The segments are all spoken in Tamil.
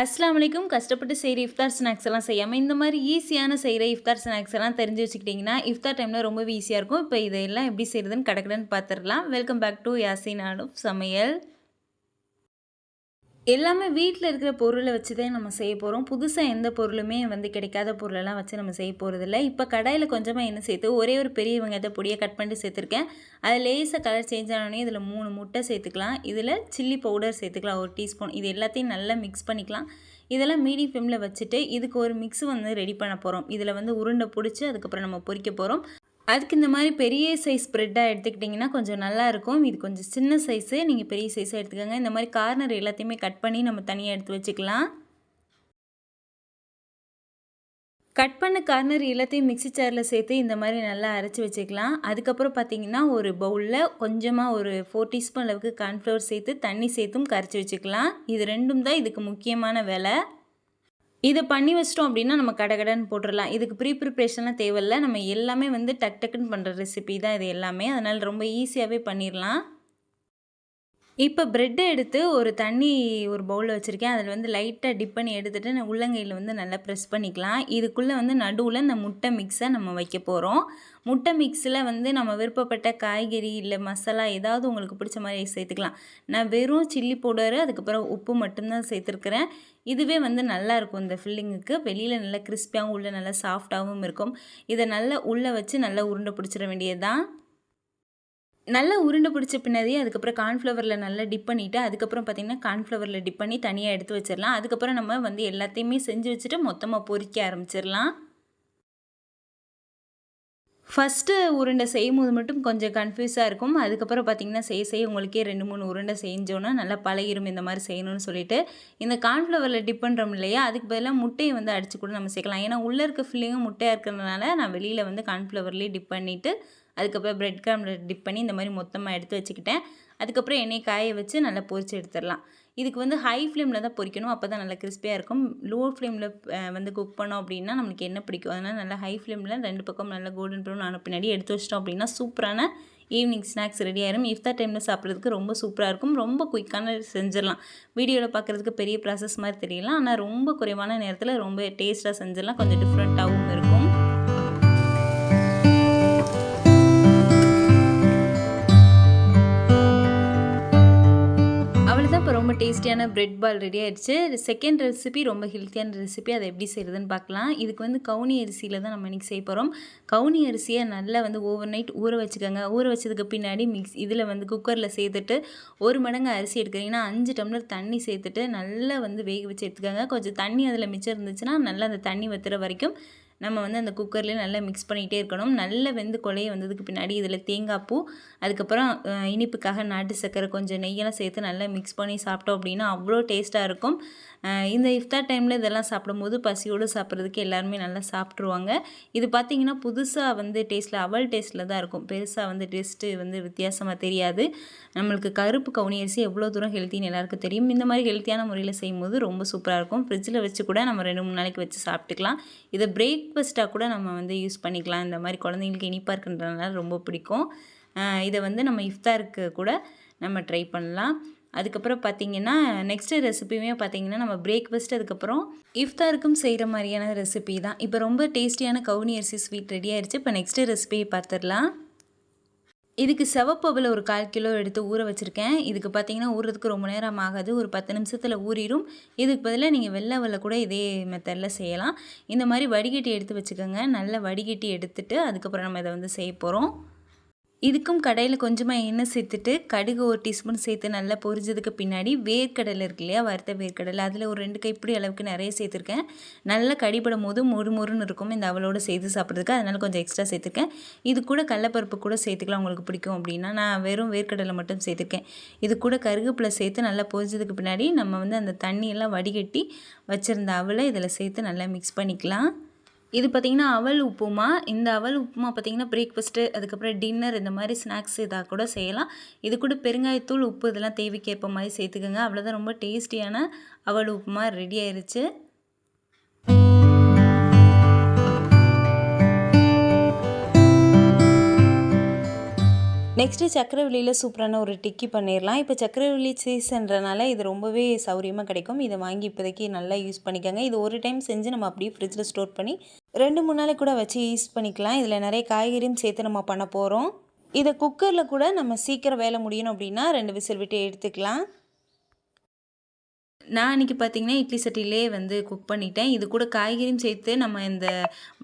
அஸ்லாம் வலைக்கும் கஷ்டப்பட்டு செய்கிற இஃப்தார் ஸ்நாக்ஸ் எல்லாம் செய்யாமல் இந்த மாதிரி ஈஸியான செய்கிற இஃப்தார் ஸ்நாக்ஸ் எல்லாம் தெரிஞ்சு வச்சுக்கிட்டிங்கன்னா இஃப்தார் டைமில் ரொம்பவே ஈஸியாக இருக்கும். இப்போ இதெல்லாம் எப்படி செய்கிறதுன்னு கடக்கடன்னு பார்த்துடலாம். Welcome back to Yasin Anoop சமையல். எல்லாமே வீட்டில் இருக்கிற பொருளை வச்சு தான் நம்ம செய்ய போகிறோம் புதுசாக எந்த பொருளுமே வந்து கிடைக்காத பொருளெல்லாம் வச்சு நம்ம செய்ய போகிறதில்ல இப்போ கடாயில் கொஞ்சமாக என்ன சேர்த்து ஒரே ஒரு பெரிய வெங்காயத்தை பொடியை கட் பண்ணிட்டு சேர்த்துருக்கேன். அதில் லேசாக கலர் சேஞ்ச் ஆனோடனே இதில் மூணு முட்டை சேர்த்துக்கலாம். இதில் சில்லி பவுடர் சேர்த்துக்கலாம் ஒரு டீஸ்பூன் இது எல்லாத்தையும் நல்லா மிக்ஸ் பண்ணிக்கலாம். இதெல்லாம் மீடியம் ஃப்ளேமில் வச்சுட்டு இதுக்கு ஒரு மிக்ஸ் வந்து ரெடி பண்ண போகிறோம் இதில் வந்து உருண்டை பிடிச்சி அதுக்கப்புறம் நம்ம பொரிக்க போகிறோம் அதுக்கு இந்த மாதிரி பெரிய சைஸ் ஸ்ப்ரெட்டாக எடுத்துக்கிட்டிங்கன்னா கொஞ்சம் நல்லாயிருக்கும் இது கொஞ்சம் சின்ன சைஸு நீங்கள் பெரிய சைஸாக எடுத்துக்கோங்க. இந்த மாதிரி கார்னர் எல்லாத்தையுமே கட் பண்ணி நம்ம தனியாக எடுத்து வச்சுக்கலாம். கட் பண்ண கார்னர் எல்லாத்தையும் மிக்ஸி ஜாரில் சேர்த்து இந்த மாதிரி நல்லா அரைச்சி வச்சுக்கலாம். அதுக்கப்புறம் பார்த்தீங்கன்னா ஒரு பவுலில் கொஞ்சமாக ஒரு ஃபோர் டீஸ்பூன் அளவுக்கு கார்ன்ஃப்ளவர் சேர்த்து தண்ணி சேர்த்தும் கரைச்சி வச்சுக்கலாம். இது ரெண்டும் தான் இதுக்கு முக்கியமான வேலை. இதை பண்ணி வச்சிட்டோம் அப்படின்னா நம்ம கடகடன்னு போட்டுடலாம். இதுக்கு ப்ரீ ப்ரிப்ரேஷன்லாம் தேவையில்ல. நம்ம எல்லாமே வந்து டக் டக்குன்னு பண்ணுற ரெசிபி தான் இது எல்லாமே. அதனால் ரொம்ப ஈஸியாகவே பண்ணிடலாம். இப்போ ப்ரெட்டை எடுத்து ஒரு தண்ணி ஒரு பவுலில் வச்சுருக்கேன். அதில் வந்து லைட்டாக டிப் பண்ணி எடுத்துகிட்டு நான் உள்ளங்கையில் வந்து நல்லா ப்ரெஸ் பண்ணிக்கலாம். இதுக்குள்ளே வந்து நடுவில் இந்த முட்டை மிக்ஸை நம்ம வைக்க போகிறோம் முட்டை மிக்ஸில் வந்து நம்ம விருப்பப்பட்ட காய்கறி இல்லை மசாலா ஏதாவது உங்களுக்கு பிடிச்ச மாதிரி சேர்த்துக்கலாம். நான் வெறும் சில்லி பவுடரு அதுக்கப்புறம் உப்பு மட்டும்தான் சேர்த்துருக்குறேன். இதுவே வந்து நல்லாயிருக்கும் இந்த ஃபில்லிங்குக்கு வெளியில் நல்லா கிறிஸ்பியாகவும் உள்ளே நல்லா சாஃப்டாகவும் இருக்கும். இதை நல்லா உள்ளே வச்சு நல்லா உருண்டை பிடிச்சிட வேண்டியது தான் நல்லா உருண்டை பிடிச்ச பின்னாடி அதுக்கப்புறம் கார்ன்ஃப்ளவரில் நல்லா டிப் பண்ணிவிட்டு அதுக்கப்புறம் பார்த்திங்கன்னா கார்ன்ஃப்ளவரில் டிப் பண்ணி தனியாக எடுத்து வச்சிடலாம் அதுக்கப்புறம் நம்ம வந்து எல்லாத்தையுமே செஞ்சு வச்சுட்டு மொத்தமாக பொறிக்க ஆரம்பிச்சிடலாம் ஃபஸ்ட்டு உருண்டை செய்யும் போது மட்டும் கொஞ்சம் கன்ஃபியூஸாக இருக்கும். அதுக்கப்புறம் பார்த்திங்கன்னா செய்ய செய்ய உங்களுக்கே ரெண்டு மூணு உருண்டை செஞ்சோன்னா நல்லா பழகிரும் இந்த மாதிரி செய்யணும்னு சொல்லிட்டு. இந்த கார்ன்ஃப்ளவரில் டிப் பண்ணுறோம் இல்லையா அதுக்கு பதிலாக முட்டையை வந்து அடித்து கூட நம்ம சேர்க்கலாம். ஏன்னா உள்ளே இருக்க ஃபில்லிங்கும் முட்டையாக இருக்கிறதுனால நான் வெளியில் வந்து கார்ன்ஃப்ளவர்லேயே டிப் பண்ணிவிட்டு அதுக்கப்புறம் ப்ரெட் கிராமில் டிப் பண்ணி இந்த மாதிரி மொத்தமாக எடுத்து வச்சுக்கிட்டேன். அதுக்கப்புறம் எண்ணெய் காய வச்சு நல்லா பொரித்து எடுத்துடலாம். இதுக்கு வந்து ஹை ஃப்ளேமில் தான் பொரிக்கணும். அப்போ தான் நல்லா கிறிஸ்பியாக இருக்கும். லோ ஃப்ளேமில் வந்து குக் பண்ணோம் அப்படின்னா நம்மளுக்கு என்ன பிடிக்கும். அதனால் நல்லா ஹை ஃப்ளேமில் ரெண்டு பக்கம் நல்லா கோல்டன் ப்ரௌன் ஆன பின்னாடி எடுத்து வச்சிட்டோம் அப்படின்னா சூப்பரான ஈவினிங் ஸ்நாக்ஸ் ரெடி ஆயிரும். இஃப்தார் டைமில் சாப்பிட்றதுக்கு ரொம்ப சூப்பராக இருக்கும். ரொம்ப குயிக்கான செஞ்சிடலாம். வீடியோவில் பார்க்குறதுக்கு பெரிய ப்ராசஸ் மாதிரி தெரியலாம். ஆனால் ரொம்ப குறைவான நேரத்தில் ரொம்ப டேஸ்ட்டாக செஞ்சிடலாம். கொஞ்சம் டிஃப்ரெண்ட்டாகவும் இருக்கும். டேஸ்டியான பிரெட் பால் ரெடி ஆயிடுச்சு. செகண்ட் ரெசிபி ரொம்ப ஹெல்த்தியான ரெசிபி அதை எப்படி செய்கிறதுன்னு பார்க்கலாம். இதுக்கு வந்து கவுனி அரிசியில் தான் நம்ம இன்றைக்கி செய்ய போகிறோம் கவுனி அரிசியை நல்லா வந்து ஓவர் நைட் ஊற வச்சுக்கோங்க. ஊற வச்சதுக்கு பின்னாடி மிக்ஸ் இதில் வந்து குக்கரில் சேர்த்துட்டு ஒரு மடங்கு அரிசி எடுக்கிறீங்கன்னா அஞ்சு டம்ளர் தண்ணி சேர்த்துட்டு நல்லா வந்து வேக வச்சு எடுத்துக்கோங்க. கொஞ்சம் தண்ணி அதில் மிச்சம் இருந்துச்சுன்னா நல்லா அந்த தண்ணி வத்துற வரைக்கும் நம்ம வந்து அந்த குக்கர்லேயே நல்லா மிக்ஸ் பண்ணிகிட்டே இருக்கணும். நல்ல வெந்து கொலையை வந்ததுக்கு பின்னாடி இதில் தேங்காய் பூ அதுக்கப்புறம் இனிப்புக்காக நாட்டு சர்க்கரை கொஞ்சம் நெய்யெல்லாம் சேர்த்து நல்லா மிக்ஸ் பண்ணி சாப்பிட்டோம் அப்படின்னா அவ்வளோ டேஸ்ட்டாக இருக்கும். இந்த இஃப்தார் டைமில் இதெல்லாம் சாப்பிடும்போது பசியோடு சாப்பிட்றதுக்கு எல்லாருமே நல்லா சாப்பிட்ருவாங்க இது பார்த்திங்கன்னா புதுசாக வந்து டேஸ்ட்டில் அவல் டேஸ்ட்டில் தான் இருக்கும். பெருசாக வந்து டேஸ்ட்டு வந்து வித்தியாசமாக தெரியாது. நம்மளுக்கு கருப்பு கவுனி அரிசி எவ்வளோ தூரம் ஹெல்த்தின்னு எல்லாருக்கும் தெரியும். இந்த மாதிரி ஹெல்த்தியான முறையில் செய்யும்போது ரொம்ப சூப்பராக இருக்கும். ஃப்ரிட்ஜில் வச்சு கூட நம்ம ரெண்டு மூணு நாளைக்கு வச்சு சாப்பிட்டுக்கலாம். இதை பிரேக் பிரேக்ஃபாஸ்ட்டாக கூட நம்ம வந்து யூஸ் பண்ணிக்கலாம். இந்த மாதிரி குழந்தைங்களுக்கு இனிப்பாக இருக்குன்றதுனால ரொம்ப பிடிக்கும். இதை வந்து நம்ம இஃப்தாருக்கு கூட நம்ம ட்ரை பண்ணலாம். அதுக்கப்புறம் பார்த்திங்கன்னா நெக்ஸ்ட்டு ரெசிபியுமே பார்த்திங்கன்னா நம்ம பிரேக்ஃபாஸ்ட் அதுக்கப்புறம் இஃப்தாருக்கும் செய்கிற மாதிரியான ரெசிபி தான். இப்போ ரொம்ப டேஸ்டியான கவுனி அரிசி ஸ்வீட் ரெடி ஆயிடுச்சு இப்போ நெக்ஸ்ட்டு ரெசிபியை பார்த்துடலாம். இதுக்கு செவப்பவில் ஒரு கால் கிலோ எடுத்து ஊற வச்சுருக்கேன். இதுக்கு பார்த்தீங்கன்னா ஊறுறதுக்கு ரொம்ப நேரம் ஆகாது. ஒரு பத்து நிமிஷத்தில் ஊறிடும் இதுக்கு பதிலாக நீங்கள் வெள்ளை கூட இதே மெத்தடில் செய்யலாம். இந்த மாதிரி வடிகட்டி எடுத்து வச்சுக்கோங்க. நல்லா வடிகட்டி எடுத்துகிட்டு அதுக்கப்புறம் நம்ம இதை வந்து செய்ய போகிறோம் இதுக்கும் கடையில் கொஞ்சமாக எண்ணெய் சேர்த்துட்டு கடுகு ஒரு டீஸ்பூன் சேர்த்து நல்லா பொரிஞ்சதுக்கு பின்னாடி வேர்க்கடலை இருக்கு இல்லையா? வறுத்த வேர்க்கடலை. அதில் ஒரு ரெண்டு கைப்பிடி அளவுக்கு நிறைய சேர்த்துருக்கேன். நல்லா கடிபடும் போது மொறு மொறுன்னு இருக்கும். இந்த அவளோட சேர்த்து சாப்பிட்றதுக்கு அதனால் கொஞ்சம் எக்ஸ்ட்ரா சேர்த்துருக்கேன். இது கூட கடலப்பருப்பு கூட சேர்த்துக்கலாம் உங்களுக்கு பிடிக்கும் அப்படின்னா நான் வெறும் வேர்க்கடலை மட்டும் சேர்த்துருக்கேன். இது கூட கருகப்பில் சேர்த்து நல்லா பொரிஞ்சதுக்கு பின்னாடி நம்ம வந்து அந்த தண்ணியெல்லாம் வடிகட்டி வச்சுருந்த அவளை இதில் சேர்த்து நல்லா மிக்ஸ் பண்ணிக்கலாம். இது பார்த்திங்கன்னா அவல் உப்புமா. இந்த அவல் உப்புமா பார்த்திங்கன்னா பிரேக்ஃபாஸ்ட்டு அதுக்கப்புறம் டின்னர் இந்த மாதிரி ஸ்நாக்ஸ் இதாக கூட செய்யலாம். இது கூட பெருங்காயத்தூள் உப்பு இதெல்லாம் தேவைக்கேற்ப மாதிரி சேர்த்துக்கோங்க. அவ்வளோதான் ரொம்ப டேஸ்டியான அவல் உப்புமா ரெடி ஆயிடுச்சு நெக்ஸ்ட்டு சக்கரவள்ளியில் சூப்பரான ஒரு டிக்கி பண்ணிடலாம் இப்போ சக்கரவள்ளி சீசன்றனால இது ரொம்பவே சௌரியமாக கிடைக்கும். இதை வாங்கி இப்போதைக்கு நல்லா யூஸ் பண்ணிக்கோங்க. இது ஒரு டைம் செஞ்சு நம்ம அப்படியே ஃப்ரிட்ஜில் ஸ்டோர் பண்ணி ரெண்டு மூணு நாளைக்கு கூட வச்சு யூஸ் பண்ணிக்கலாம். இதில் நிறைய காய்கறியும் சேர்த்து நம்ம பண்ண போகிறோம் இதை குக்கரில் கூட நம்ம சீக்கிரம் வேலை முடியணும் அப்படின்னா ரெண்டு விசில் விட்டு எடுத்துக்கலாம். நான் அன்றைக்கி பார்த்தீங்கன்னா இட்லி சட்டிலே வந்து குக் பண்ணிட்டேன். இது கூட காய்கறியும் சேர்த்து நம்ம இந்த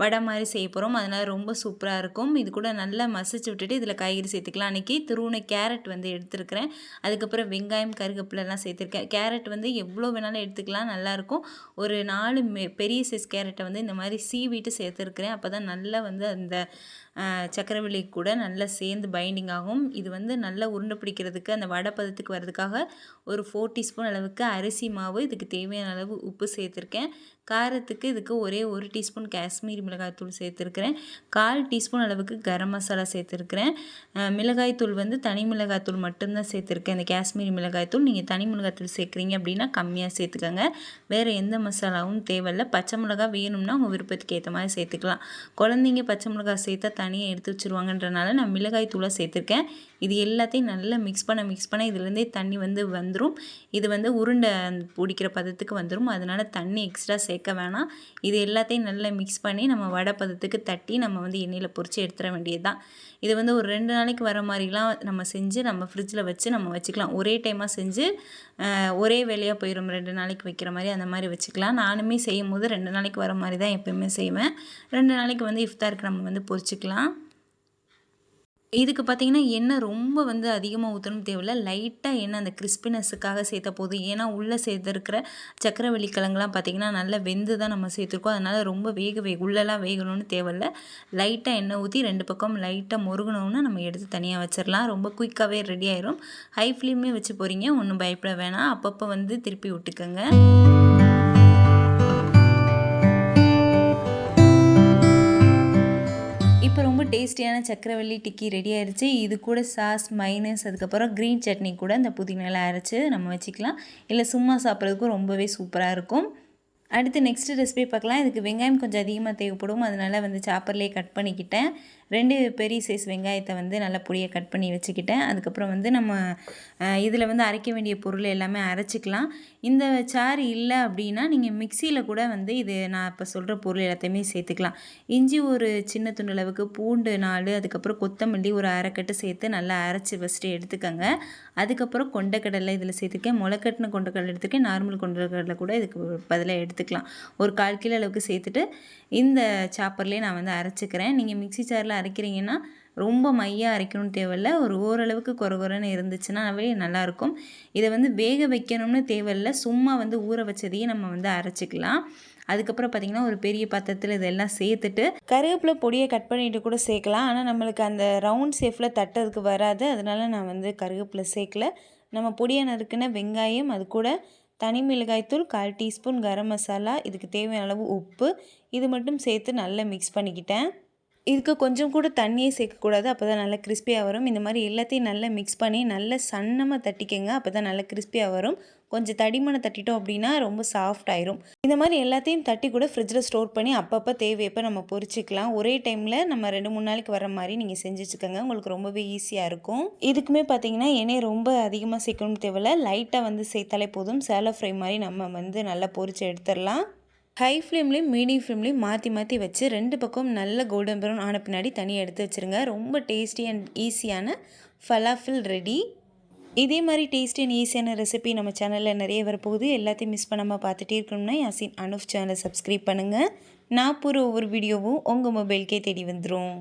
வடை மாதிரி செய்ய போகிறோம் அதனால் ரொம்ப சூப்பராக இருக்கும். இது கூட நல்லா மசிச்சு விட்டுட்டு இதில் காய்கறி சேர்த்துக்கலாம். அன்றைக்கி துருவனை கேரட் வந்து எடுத்துருக்கிறேன். அதுக்கப்புறம் வெங்காயம் கருகப்பிலெலாம் சேர்த்துருக்கேன். கேரட் வந்து எவ்வளோ வேணாலும் எடுத்துக்கலாம். நல்லாயிருக்கும் ஒரு நாலு பெரிய சைஸ் கேரட்டை வந்து இந்த மாதிரி சீவிட்டு சேர்த்துருக்குறேன். அப்போ தான் நல்லா வந்து அந்த சக்கரவள்ளி கூட நல்லா சேர்ந்து பைண்டிங் ஆகும். இது வந்து நல்லா உருண்டை பிடிக்கிறதுக்கு அந்த வடை பதத்துக்கு வர்றதுக்காக ஒரு ஃபோர் டீஸ்பூன் அளவுக்கு அரிசி மாவு இதுக்கு தேவையான அளவு உப்பு சேர்த்துருக்கேன். காரத்துக்கு இதுக்கு ஒரே ஒரு டீஸ்பூன் காஷ்மீரி மிளகாய்த்தூள் சேர்த்துருக்குறேன். கால் டீஸ்பூன் அளவுக்கு கரம் மசாலா சேர்த்துருக்குறேன். மிளகாய்த்தூள் வந்து தனி மிளகாய்த்தூள் மட்டும்தான் சேர்த்துருக்கேன். இந்த காஷ்மீரி மிளகாய்த்தூள் நீங்கள் தனி மிளகாய்த்தூள் சேர்க்குறீங்க அப்படின்னா கம்மியாக சேர்த்துக்கோங்க. வேறு எந்த மசாலாவும் தேவையில்லை. பச்சை மிளகா வேணும்னா உங்கள் விருப்பத்துக்கு ஏற்ற மாதிரி சேர்த்துக்கலாம். குழந்தைங்க பச்சை மிளகா சேர்த்தா தனியாக எடுத்து வச்சுருவாங்கன்றனால நான் மிளகாய் தூளை சேர்த்துருக்கேன். இது எல்லாத்தையும் நல்லா மிக்ஸ் பண்ண மிக்ஸ் பண்ண இதுலேருந்தே தண்ணி வந்து வந்துடும் இது வந்து உருண்டை பிடிக்கிற பதத்துக்கு வந்துடும் அதனால் தண்ணி எக்ஸ்ட்ரா சேர்க்க வேணாம். இது எல்லாத்தையும் நல்லா மிக்ஸ் பண்ணி நம்ம வடை பதத்துக்கு தட்டி நம்ம வந்து எண்ணெயில் பொறிச்சு எடுத்துட வேண்டியது தான் இது வந்து ஒரு ரெண்டு நாளைக்கு வர மாதிரிலாம் நம்ம செஞ்சு நம்ம ஃப்ரிட்ஜில் வச்சு நம்ம வச்சுக்கலாம். ஒரே டைமாக செஞ்சு ஒரே வேலையாக போயிடும் ரெண்டு நாளைக்கு வைக்கிற மாதிரி அந்த மாதிரி வச்சுக்கலாம். நானுமே செய்யும் போது ரெண்டு நாளைக்கு வர மாதிரி தான் எப்போயுமே செய்வேன். ரெண்டு நாளைக்கு வந்து இஃப்தாருக்கு நம்ம வந்து பொறிச்சிக்கலாம் இதுக்கு பார்த்திங்கன்னா எண்ணெய் ரொம்ப வந்து அதிகமாக ஊற்றணும் தேவையில்ல. லைட்டாக எண்ணெய் அந்த கிறிஸ்பினஸுக்காக சேர்த்த போதும் ஏன்னா உள்ளே சேர்த்துருக்கிற சக்கரவள்ளி கிழங்குலாம் பார்த்திங்கன்னா நல்லா வெந்து தான் நம்ம சேர்த்துருக்கோம். அதனால் ரொம்ப வேக வே உள்ளெல்லாம் வேகணும்னு தேவையில்ல. லைட்டாக எண்ணெய் ஊற்றி ரெண்டு பக்கம் லைட்டாக முருகணும்னு நம்ம எடுத்து தனியாக வச்சிடலாம் ரொம்ப குயிக்காகவே ரெடி ஆயிரும். ஹை ஃப்ளேமே வச்சு போகிறீங்க ஒன்றும் பயப்பட வேணாம். அப்பப்போ வந்து திருப்பி விட்டுக்கோங்க. டேஸ்டியான சக்கரவள்ளி டிக்கி ரெடி ஆயிடுச்சு இது கூட சாஸ் மைனஸ் அதுக்கப்புறம் க்ரீன் சட்னி கூட இந்த புதினாலாம் அரைச்சி நம்ம வச்சுக்கலாம். இல்லை சும்மா சாப்பிட்றதுக்கும் ரொம்பவே சூப்பராக இருக்கும். அடுத்து நெக்ஸ்ட் ரெசிபி பார்க்கலாம். இதுக்கு வெங்காயம் கொஞ்சம் அதிகமாக தேவைப்படும். அதனால் வந்து சாப்பர்லேயே கட் பண்ணிக்கிட்டேன். ரெண்டு பெரிய சைஸ் வெங்காயத்தை வந்து நல்லா பொடியை கட் பண்ணி வச்சுக்கிட்டேன். அதுக்கப்புறம் வந்து நம்ம இதில் வந்து அரைக்க வேண்டிய பொருள் எல்லாமே அரைச்சிக்கலாம். இந்த சாறு இல்லை அப்படின்னா நீங்கள் மிக்சியில் கூட வந்து இது நான் இப்போ சொல்கிற பொருள் எல்லாத்தையுமே சேர்த்துக்கலாம். இஞ்சி ஒரு சின்ன துண்டு அளவுக்கு பூண்டு நாலு அதுக்கப்புறம் கொத்தமல்லி ஒரு அரைக்கட்டு சேர்த்து நல்லா அரைச்சி ஃபஸ்ட்டு எடுத்துக்கோங்க. அதுக்கப்புறம் கொண்டக்கடலை இதில் சேர்த்துக்கேன் முளைக்கட்டின கொண்டக்கடலை எடுத்துக்கேன் நார்மல் கொண்டக்கடலை கூட இதுக்கு பதிலாக எடுத்துக்கலாம். ஒரு கால் கிலோ அளவுக்கு சேர்த்துட்டு இந்த சாப்பர்லேயே நான் வந்து அரைச்சிக்கிறேன். நீங்கள் மிக்சி சாரில் அரைக்கிறீங்கன்னா ரொம்ப மையாக அரைக்கணும்னு தேவையில்ல. ஒரு ஓரளவுக்கு குறகுறன்னு இருந்துச்சுன்னா இருந்துச்சுன்னாவே நல்லாயிருக்கும். இதை வந்து வேக வைக்கணும்னு தேவையில்ல. சும்மா வந்து ஊற வச்சதையே நம்ம வந்து அரைச்சிக்கலாம். அதுக்கப்புறம் பார்த்திங்கன்னா ஒரு பெரிய பாத்திரத்தில் இதெல்லாம் சேர்த்துட்டு கருவேப்பிலை பொடியை கட் பண்ணிட்டு கூட சேர்க்கலாம். ஆனால் நம்மளுக்கு அந்த ரவுண்ட் ஷேஃபில் தட்டதுக்கு வராது. அதனால் நான் வந்து கருவேப்பிலை சேர்க்கல. நம்ம பொடியை நறுக்குன வெங்காயம் அது கூட தனி மிளகாய்த்தூள் கால் டீஸ்பூன் கரம் மசாலா இதுக்கு தேவையான அளவு உப்பு இது மட்டும் சேர்த்து நல்லா மிக்ஸ் பண்ணிக்கிட்டேன். இதுக்கு கொஞ்சம் கூட தண்ணியே சேர்க்கக்கூடாது. அப்போ தான் நல்லா கிறிஸ்பியாக வரும். இந்த மாதிரி எல்லாத்தையும் நல்லா மிக்ஸ் பண்ணி நல்லா சன்னமாக தட்டிக்கங்க. அப்போ தான் நல்லா கிறிஸ்பியாக வரும். கொஞ்சம் தடிமனை தட்டிட்டோம் அப்படின்னா ரொம்ப சாஃப்ட் ஆயிரும். இந்த மாதிரி எல்லாத்தையும் தட்டி கூட ஃப்ரிட்ஜில் ஸ்டோர் பண்ணி அப்பப்போ தேவையப்போ நம்ம பொறிச்சிக்கலாம் ஒரே டைமில் நம்ம ரெண்டு மூணு நாளைக்கு வர மாதிரி நீங்கள் செஞ்சு வச்சுக்கோங்க. உங்களுக்கு ரொம்பவே ஈஸியாக இருக்கும். இதுக்குமே பார்த்தீங்கன்னா எண்ணெய் ரொம்ப அதிகமாக சேர்க்கணும் தேவையில்ல. லைட்டாக வந்து சேர்த்தாலே போதும். சேலை ஃப்ரை மாதிரி நம்ம வந்து நல்லா பொறிச்சு எடுத்துடலாம். ஹை ஃப்ளேம்லேயும் மீடியம் ஃப்ளேம்லேயும் மாற்றி மாற்றி வச்சு ரெண்டு பக்கம் நல்ல கோல்டன் ப்ரௌன் ஆன பின்னாடி தனியாக எடுத்து வச்சுருங்க. ரொம்ப டேஸ்டி அண்ட் ஈஸியான ஃபலாஃபில் ரெடி இதே மாதிரி டேஸ்டி அண்ட் ஈஸியான ரெசிபி நம்ம சேனலில் நிறைய வரப்போகுது. எல்லாத்தையும் மிஸ் பண்ணாமல் பார்த்துட்டே இருக்கணும்னா யாசின் அனுஃப் சேனலை சப்ஸ்கிரைப் பண்ணுங்கள் நான் போகிற ஒவ்வொரு வீடியோவும் உங்கள் மொபைல்கே தேடி வந்துடும்